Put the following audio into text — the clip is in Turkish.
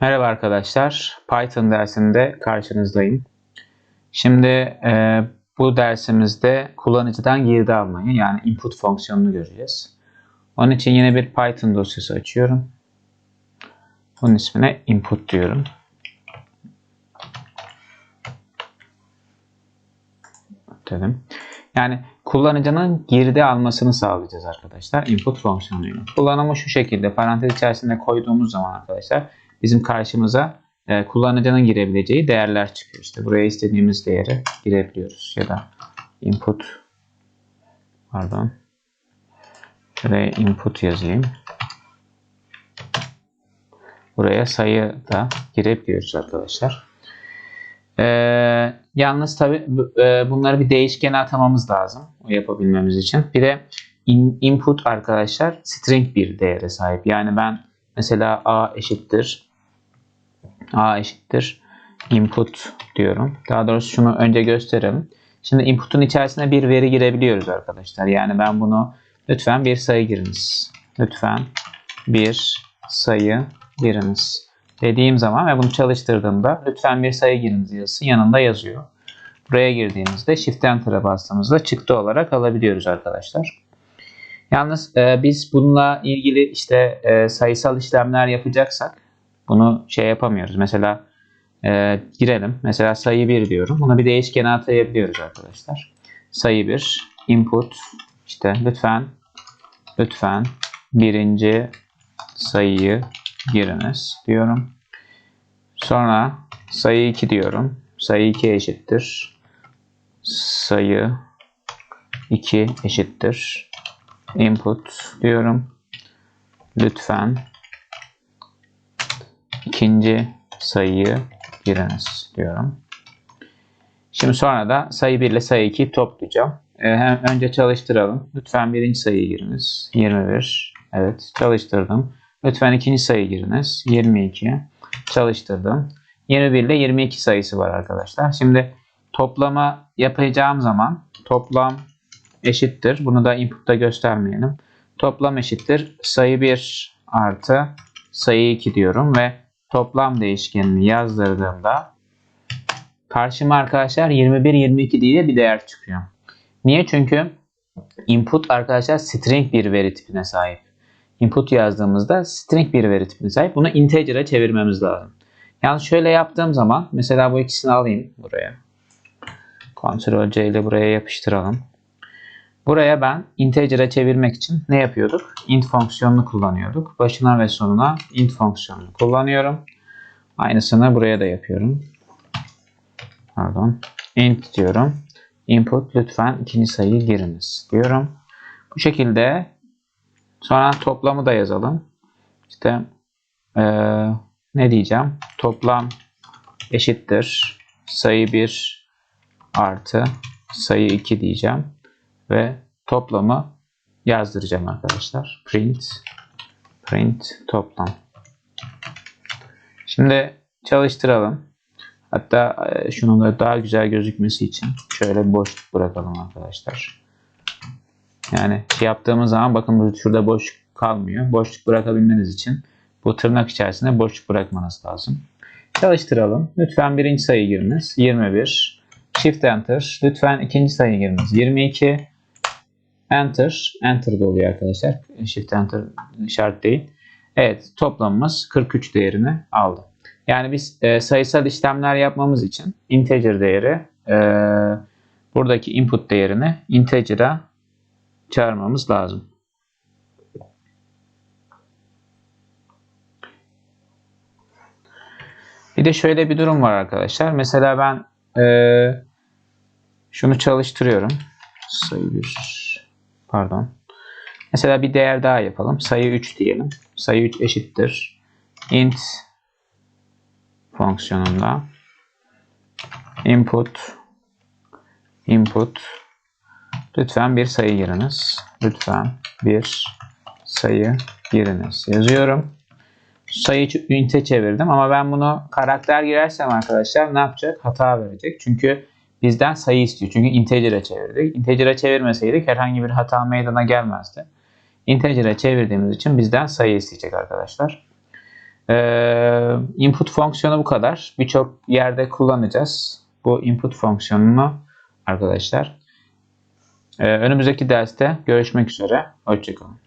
Merhaba arkadaşlar. Python dersinde karşınızdayım. Şimdi e, bu dersimizde kullanıcıdan girdi almayı yani input fonksiyonunu göreceğiz. Onun için yine bir Python dosyası açıyorum. Bunun ismine input diyorum. Dedim. Yani kullanıcının girdi almasını sağlayacağız arkadaşlar input fonksiyonuyla. Kullanımı şu şekilde parantez içerisinde koyduğumuz zaman arkadaşlar bizim karşımıza e, kullanıcının girebileceği değerler çıkıyor. İşte buraya istediğimiz değeri girebiliyoruz ya da input pardon şuraya input yazayım. Buraya sayı da girebiliyoruz arkadaşlar. Ee, yalnız tabi e, bunları bir değişkene atamamız lazım o yapabilmemiz için. Bir de in, input arkadaşlar string bir değere sahip. Yani ben mesela a eşittir a eşittir input diyorum. Daha doğrusu şunu önce gösterelim. Şimdi input'un içerisine bir veri girebiliyoruz arkadaşlar. Yani ben bunu lütfen bir sayı giriniz. Lütfen bir sayı giriniz dediğim zaman ve bunu çalıştırdığımda lütfen bir sayı giriniz yazısı yanında yazıyor. Buraya girdiğimizde Shift Enter'a bastığımızda çıktı olarak alabiliyoruz arkadaşlar. Yalnız e, biz bununla ilgili işte e, sayısal işlemler yapacaksak bunu şey yapamıyoruz. Mesela e, girelim. Mesela sayı 1 diyorum. Bunu bir değişkene atayabiliyoruz arkadaşlar. Sayı 1 input işte lütfen lütfen birinci sayıyı giriniz diyorum. Sonra sayı 2 diyorum. Sayı 2 eşittir. Sayı 2 eşittir. Input diyorum. Lütfen ikinci sayıyı giriniz diyorum. Şimdi sonra da sayı 1 ile sayı 2'yi toplayacağım. Ee, hem önce çalıştıralım. Lütfen birinci sayıyı giriniz. 21. Evet çalıştırdım. Lütfen ikinci sayı giriniz. 22. Çalıştırdım. 21 ile 22 sayısı var arkadaşlar. Şimdi toplama yapacağım zaman toplam eşittir. Bunu da input'ta göstermeyelim. Toplam eşittir. Sayı 1 artı sayı 2 diyorum ve toplam değişkenini yazdırdığımda karşıma arkadaşlar 21 22 diye bir değer çıkıyor. Niye? Çünkü input arkadaşlar string bir veri tipine sahip. Input yazdığımızda string bir veri tipine sahip. Bunu integer'e çevirmemiz lazım. Yani şöyle yaptığım zaman mesela bu ikisini alayım buraya. Ctrl C ile buraya yapıştıralım. Buraya ben integer'e çevirmek için ne yapıyorduk? int fonksiyonunu kullanıyorduk. Başına ve sonuna int fonksiyonunu kullanıyorum. Aynısını buraya da yapıyorum. Pardon. int diyorum. Input lütfen ikinci sayıyı giriniz diyorum. Bu şekilde sonra toplamı da yazalım. İşte ee, ne diyeceğim? Toplam eşittir sayı 1 artı sayı 2 diyeceğim ve toplamı yazdıracağım arkadaşlar. Print print toplam. Şimdi çalıştıralım. Hatta e, şunun da daha güzel gözükmesi için şöyle boşluk bırakalım arkadaşlar. Yani şey yaptığımız zaman bakın şurada boş kalmıyor. Boşluk bırakabilmeniz için bu tırnak içerisinde boşluk bırakmanız lazım. Çalıştıralım. Lütfen birinci sayı giriniz. 21. Shift Enter. Lütfen ikinci sayı giriniz. 22. Enter. Enter de oluyor arkadaşlar. Shift Enter şart değil. Evet toplamımız 43 değerini aldı. Yani biz e, sayısal işlemler yapmamız için integer değeri e, buradaki input değerini integer'a çağırmamız lazım. Bir de şöyle bir durum var arkadaşlar. Mesela ben e, şunu çalıştırıyorum. Sayı 1 pardon. Mesela bir değer daha yapalım. Sayı 3 diyelim. Sayı 3 eşittir. int fonksiyonunda input input lütfen bir sayı giriniz. Lütfen bir sayı giriniz. Yazıyorum. Sayı ünite çevirdim ama ben bunu karakter girersem arkadaşlar ne yapacak? Hata verecek. Çünkü bizden sayı istiyor. Çünkü integer'e çevirdik. Integer'e çevirmeseydik herhangi bir hata meydana gelmezdi. Integer'e çevirdiğimiz için bizden sayı isteyecek arkadaşlar. Ee, input fonksiyonu bu kadar. Birçok yerde kullanacağız. Bu input fonksiyonunu arkadaşlar. Ee, önümüzdeki derste görüşmek üzere. Hoşçakalın.